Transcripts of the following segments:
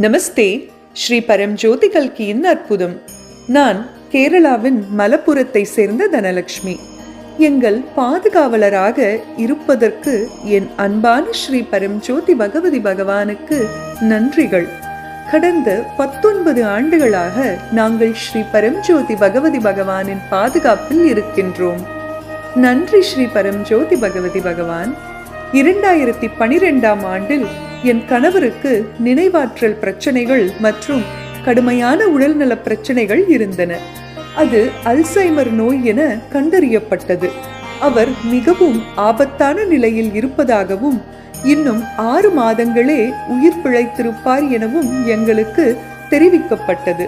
நமஸ்தே. ஸ்ரீ பரம்ஜோதி கல்கியின் அற்புதம். நான் கேரளாவின் மலப்புரத்தை சேர்ந்த தனலட்சுமி எங்கள் பாதுகாவலராக இருப்பதற்கு என் அன்பான ஸ்ரீ பரம்ஜோதி பகவதி பகவானுக்கு நன்றிகள். கடந்த பத்தொன்பது ஆண்டுகளாக நாங்கள் ஸ்ரீ பரம்ஜோதி பகவதி பகவானின் பாதுகாப்பில் இருக்கின்றோம். நன்றி ஸ்ரீ பரம்ஜோதி பகவதி பகவான். இரண்டாயிரத்தி பனிரெண்டாம் ஆண்டில் என் கணவருக்கு நினைவாற்றல் பிரச்சனைகள் மற்றும் கடுமையான உடல்நல பிரச்சனைகள் இருந்தன. அது அல்சைமர் நோய் என கண்டறியப்பட்டது. அவர் மிகவும் ஆபத்தான நிலையில் இருப்பதாகவும் இன்னும் ஆறு மாதங்களே உயிர் பிழைத்திருப்பார் எனவும் எங்களுக்கு தெரிவிக்கப்பட்டது.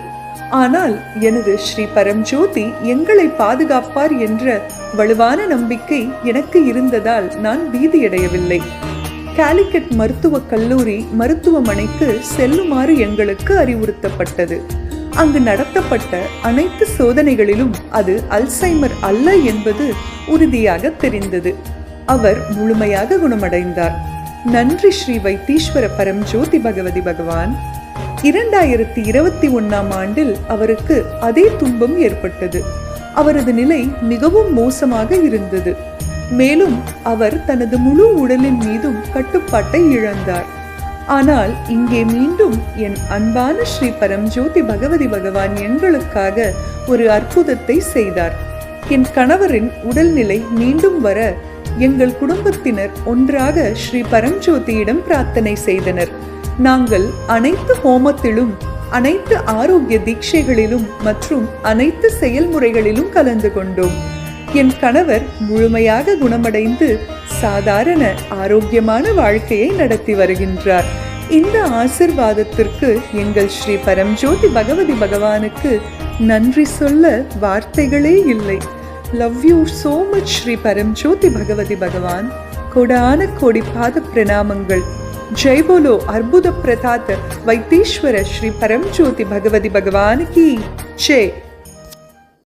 ஆனால் எனது ஸ்ரீ பரம்ஜோதி எங்களை பாதுகாப்பார் என்ற வலுவான நம்பிக்கை எனக்கு இருந்ததால் நான் பீதியடையவில்லை. காலிக்கட் மருத்துவக் கல்லூரி மருத்துவமனைக்கு செல்லுமாறு எங்களுக்கு அறிவுறுத்தப்பட்டது. அங்கு நடத்தப்பட்ட அனைத்து சோதனைகளிலும் அது அல்சைமர் அல்ல என்பது உறுதியாக தெரிந்தது. அவர் முழுமையாக குணமடைந்தார். நன்றி ஸ்ரீ வைத்தீஸ்வர பரம் ஜோதி பகவதி பகவான். இரண்டாயிரத்தி இருபத்தி ஒன்னாம் ஆண்டில் அவருக்கு அதே துன்பம் ஏற்பட்டது. அவரது நிலை மிகவும் மோசமாக இருந்தது. மேலும் அவர் தனது முழு உடலின் மீதும் கட்டுப்பாட்டை இழந்தார். ஆனால் இங்கே மீண்டும் என் அன்பான ஸ்ரீ பரம்ஜோதி பகவதி பகவான் எங்களுக்காக ஒரு அற்புதத்தை செய்தார். என் கணவரின் உடல்நிலை மீண்டும் வர எங்கள் குடும்பத்தினர் ஒன்றாக ஸ்ரீ பரம்ஜோதியிடம் பிரார்த்தனை செய்தனர். நாங்கள் அனைத்து ஹோமத்திலும் அனைத்து ஆரோக்கிய தீட்சைகளிலும் மற்றும் அனைத்து செயல்முறைகளிலும் கலந்து கொண்டோம். என் கணவர் முழுமையாக குணமடைந்து சாதாரண ஆரோக்கியமான வாழ்க்கையை நடத்தி வருகின்றார். இந்த ஆசிர்வாதத்திற்கு எங்கள் ஸ்ரீ பரம்ஜோதி பகவதி பகவானுக்கு நன்றி சொல்ல வார்த்தைகளே இல்லை. Love you so much Shri Paramjothi Bhagavathi Bhagavan. கொடான கோடி பாத பிரணாமங்கள். ஜெய்போலோ அற்புத பிரதாத் வைத்தீஸ்வர ஸ்ரீ பரம்ஜோதி பகவதி பகவானுக்கு. கி ஜெய்.